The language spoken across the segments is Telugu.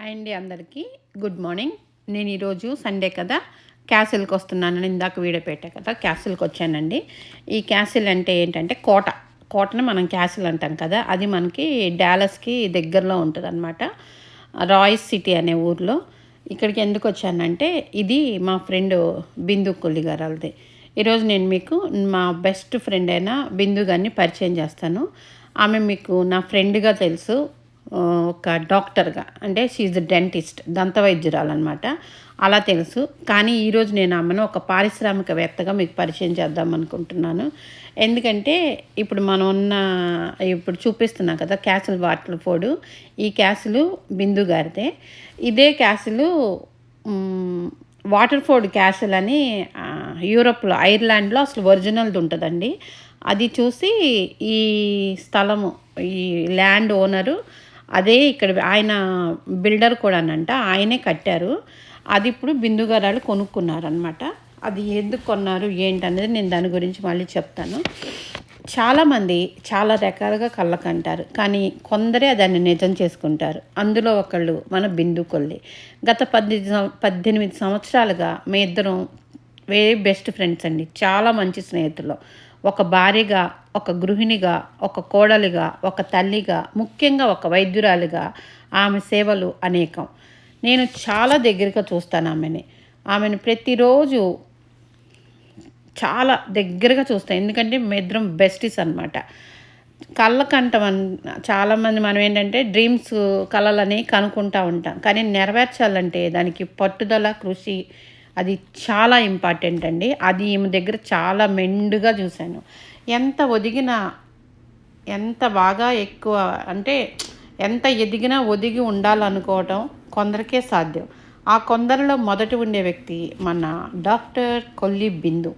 హాయ్ అండి అందరికీ. Good morning. నేను ఈరోజు సండే కదా. క్యాసిల్కి వస్తున్నానని ఇందాక వీడియో పెట్టా కదా. క్యాసిల్కి వచ్చానండి. ఈ క్యాసిల్ అంటే ఏంటంటే కోట. కోటని మనం క్యాసిల్ అంటాం కదా. అది మనకి డాలస్కి దగ్గరలో ఉంటుంది అనమాట రాయ్స్ సిటీ అనే ఊర్లో. ఇక్కడికి ఎందుకు వచ్చానంటే ఇది మా ఫ్రెండ్ బిందు కొల్లి గారు ఈరోజు నేను మీకు మా బెస్ట్ ఫ్రెండ్ అయిన బిందు గారిని పరిచయం చేస్తాను. ఆమె మీకు నా ఫ్రెండ్గా తెలుసు. ఒక డాక్టర్గా. అంటే షీఈ్ డెంటిస్ట్ దంత వైద్యురాలన్నమాట అలా తెలుసు. కానీ ఈరోజు నేను ఆమెను ఒక పారిశ్రామికవేత్తగా మీకు పరిచయం చేద్దాం అనుకుంటున్నాను. ఎందుకంటే ఇప్పుడు మనం ఉన్న ఇప్పుడు చూపిస్తున్నాం కదా క్యాసిల్ వాటర్ ఫోడు ఈ క్యాసులు బిందు గారిదే. ఇదే క్యాసిలు వాటర్ ఫోర్డ్ క్యాసిల్ అని యూరోప్లో ఐర్లాండ్లో అసలు ఒరిజినల్ది ఉంటుందండి. అది చూసి ఈ స్థలము ఈ ల్యాండ్ ఓనరు అదే ఇక్కడ ఆయన బిల్డర్ కూడానంట ఆయనే కట్టారు. అది ఇప్పుడు బిందుగారాలు కొనుక్కున్నారనమాట అది ఎందుకు కొన్నారు ఏంటనేది నేను దాని గురించి మళ్ళీ చెప్తాను. చాలామంది చాలా రకాలుగా కళ్ళకంటారు కానీ కొందరే దాన్ని నిజం చేసుకుంటారు. అందులో ఒకళ్ళు మన బిందు కొల్లి. గత పద్దెనిమిది పద్దెనిమిది సంవత్సరాలుగా మీ ఇద్దరం వెరీ బెస్ట్ ఫ్రెండ్స్ అండి చాలా మంచి స్నేహితులు. ఒక భార్యగా ఒక గృహిణిగా ఒక కోడలిగా ఒక తల్లిగా ముఖ్యంగా ఒక వైద్యురాలిగా ఆమె సేవలు అనేకం. నేను చాలా దగ్గరగా చూస్తాను ఆమెని. ఆమెను ప్రతిరోజు చాలా దగ్గరగా చూస్తాను. ఎందుకంటే మిద్రం బెస్టిస్ బెస్టీస్ అనమాట కళ్ళకంట మన చాలామంది మనం ఏంటంటే డ్రీమ్స్ కళలని కనుక్కుంటూ ఉంటాం. కానీ నెరవేర్చాలంటే దానికి పట్టుదల కృషి అది చాలా ఇంపార్టెంట్ అండి. అది ఈమె దగ్గర చాలా మెండుగా చూశాను. ఎంత ఒదిగినా ఎంత బాగా ఎక్కువ అంటే ఎంత ఎదిగినా ఒదిగి ఉండాలనుకోవటం కొందరికే సాధ్యం. ఆ కొందరిలో మొదటి ఉండే వ్యక్తి మన డాక్టర్ కొల్లి బిందు.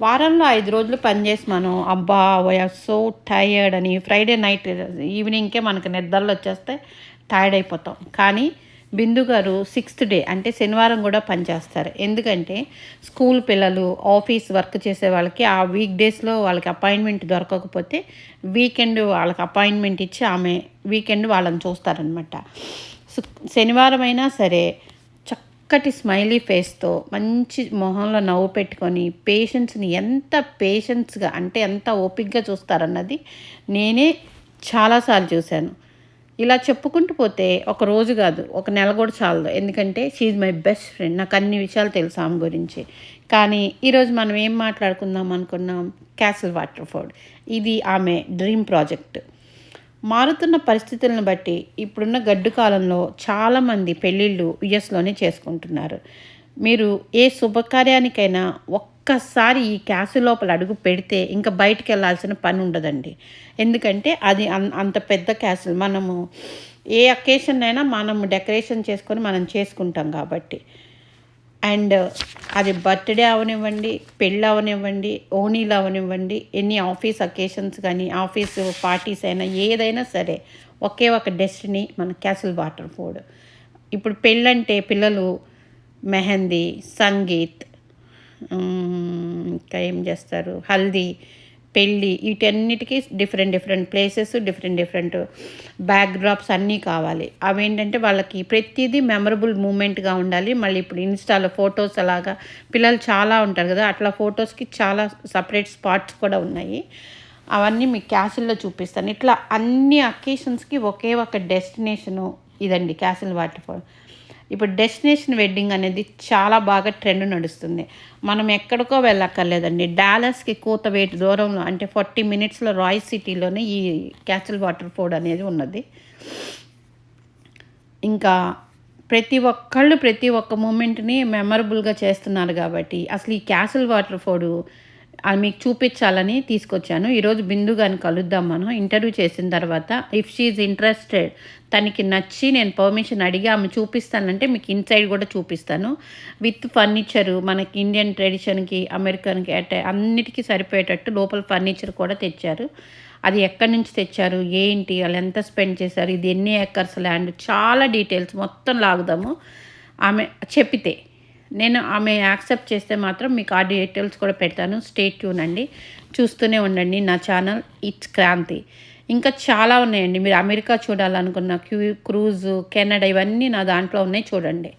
వారంలో ఐదు రోజులు పనిచేసి మనం అబ్బా వైఆర్ సో టైర్డ్ అని ఫ్రైడే నైట్ ఈవినింగ్కే మనకు నిద్రలు వచ్చేస్తే టైర్డ్ అయిపోతాం. కానీ బిందు గారు సిక్స్త్ డే అంటే శనివారం కూడా పనిచేస్తారు ఎందుకంటే స్కూల్ పిల్లలు ఆఫీస్ వర్క్ చేసే వాళ్ళకి ఆ వీక్ డేస్లో వాళ్ళకి అపాయింట్మెంట్ దొరకకపోతే వీకెండ్ వాళ్ళకి అపాయింట్మెంట్ ఇచ్చి ఆమె వీకెండ్ వాళ్ళని చూస్తారనమాట. శనివారం అయినా సరే చక్కటి స్మైలీ ఫేస్తో మంచి మొహంలో నవ్వు పెట్టుకొని పేషెంట్స్ని ఎంత పేషెన్స్గా అంటే ఎంత ఓపిక్గా చూస్తారన్నది నేనే చాలాసార్లు చూశాను. ఇలా చెప్పుకుంటూ పోతే ఒక రోజు కాదు ఒక నెల కూడా చాలదు. ఎందుకంటే షీఈ్ మై బెస్ట్ ఫ్రెండ్ నాకు అన్ని విషయాలు తెలుసు ఆమె గురించి. కానీ ఈరోజు మనం ఏం మాట్లాడుకుందాం అనుకున్నాం? క్యాసిల్ వాటర్ఫోర్డ్ ఇది ఆమె డ్రీమ్ ప్రాజెక్ట్ మారుతున్న పరిస్థితులను బట్టి ఇప్పుడున్న గడ్డు కాలంలో చాలామంది పెళ్ళిళ్ళు యుఎస్లోనే చేసుకుంటున్నారు. మీరు ఏ శుభకార్యానికైనా ఒక్కసారి ఈ క్యాసు లోపల అడుగు పెడితే ఇంకా బయటికి వెళ్ళాల్సిన పని ఉండదండి. ఎందుకంటే అది అంత పెద్ద క్యాసులు మనము ఏ అకేషన్ అయినా మనం డెకరేషన్ చేసుకొని మనం చేసుకుంటాం కాబట్టి. అండ్ అది బర్త్డే అవనివ్వండి పెళ్ళి అవనివ్వండి ఓనీలు అవనివ్వండి ఎన్ని ఆఫీస్ అకేషన్స్ కానీ ఆఫీస్ పార్టీస్ అయినా ఏదైనా సరే ఒకే ఒక డెస్టినీ మన క్యాసిల్ వాటర్ ఫోర్డ్. ఇప్పుడు పెళ్ళంటే పిల్లలు మెహందీ సంగీత్ ఇంకా ఏం చేస్తారు? హల్దీ పెళ్ళి వీటన్నిటికీ different different places different different backdrops అన్నీ కావాలి. అవేంటంటే వాళ్ళకి ప్రతిదీ మెమరబుల్ మూమెంట్గా ఉండాలి. మళ్ళీ ఇప్పుడు ఇన్స్టాలో ఫొటోస్ అలాగా పిల్లలు చాలా ఉంటారు కదా అట్లా ఫొటోస్కి చాలా సపరేట్ స్పాట్స్ కూడా ఉన్నాయి. అవన్నీ మీకు క్యాసిల్లో చూపిస్తాను. ఇట్లా అన్ని అకేషన్స్కి ఒకే ఒక డెస్టినేషను ఇదండి క్యాసిల్ వాటర్ ఫాల్. ఇప్పుడు డెస్టినేషన్ వెడ్డింగ్ అనేది చాలా బాగా ట్రెండ్ నడుస్తుంది. మనం ఎక్కడికో వెళ్ళక్కర్లేదండి. డాలస్కి కూతవేటి దూరంలో అంటే ఫార్టీ మినిట్స్లో రాయ్ సిటీలోనే ఈ క్యాచల్ వాటర్ ఫోర్డ్ అనేది ఉన్నది. ఇంకా ప్రతి ఒక్కళ్ళు ప్రతి ఒక్క మూమెంట్ని మెమరబుల్గా చేస్తున్నారు కాబట్టి అసలు ఈ క్యాసిల్ వాటర్ ఫోర్డు మీకు చూపించాలని తీసుకొచ్చాను. ఈరోజు బిందు గారిని కలుద్దాం మనం. ఇంటర్వ్యూ చేసిన తర్వాత ఇఫ్ షీఈ్ ఇంట్రెస్టెడ్ తనకి నచ్చి నేను పర్మిషన్ అడిగి ఆమె చూపిస్తానంటే మీకు ఇన్సైడ్ కూడా చూపిస్తాను. విత్ ఫర్నిచరు మనకి ఇండియన్ ట్రెడిషన్కి అమెరికన్కి అట్టే అన్నిటికీ సరిపోయేటట్టు లోపల ఫర్నిచర్ కూడా తెచ్చారు. అది ఎక్కడి నుంచి తెచ్చారు? ఏంటి? వాళ్ళు ఎంత స్పెండ్ చేశారు? ఇది ఎన్ని ఎకర్స్ ల్యాండ్ చాలా డీటెయిల్స్ మొత్తం లాగుదాము. ఆమె చెప్పితే నేను ఆమె యాక్సెప్ట్ చేస్తే మాత్రం మీకు ఆ డీటెయిల్స్ కూడా పెడతాను. స్టేట్ ట్యూన్ అండి. చూస్తూనే ఉండండి నా ఛానల్. ఇట్స్ క్రాంతి ఇంకా చాలా ఉన్నాయండి. మీరు అమెరికా చూడాలనుకున్న క్యూ క్రూజ్ కెనడా ఇవన్నీ నా దాంట్లో ఉన్నాయి. చూడండి.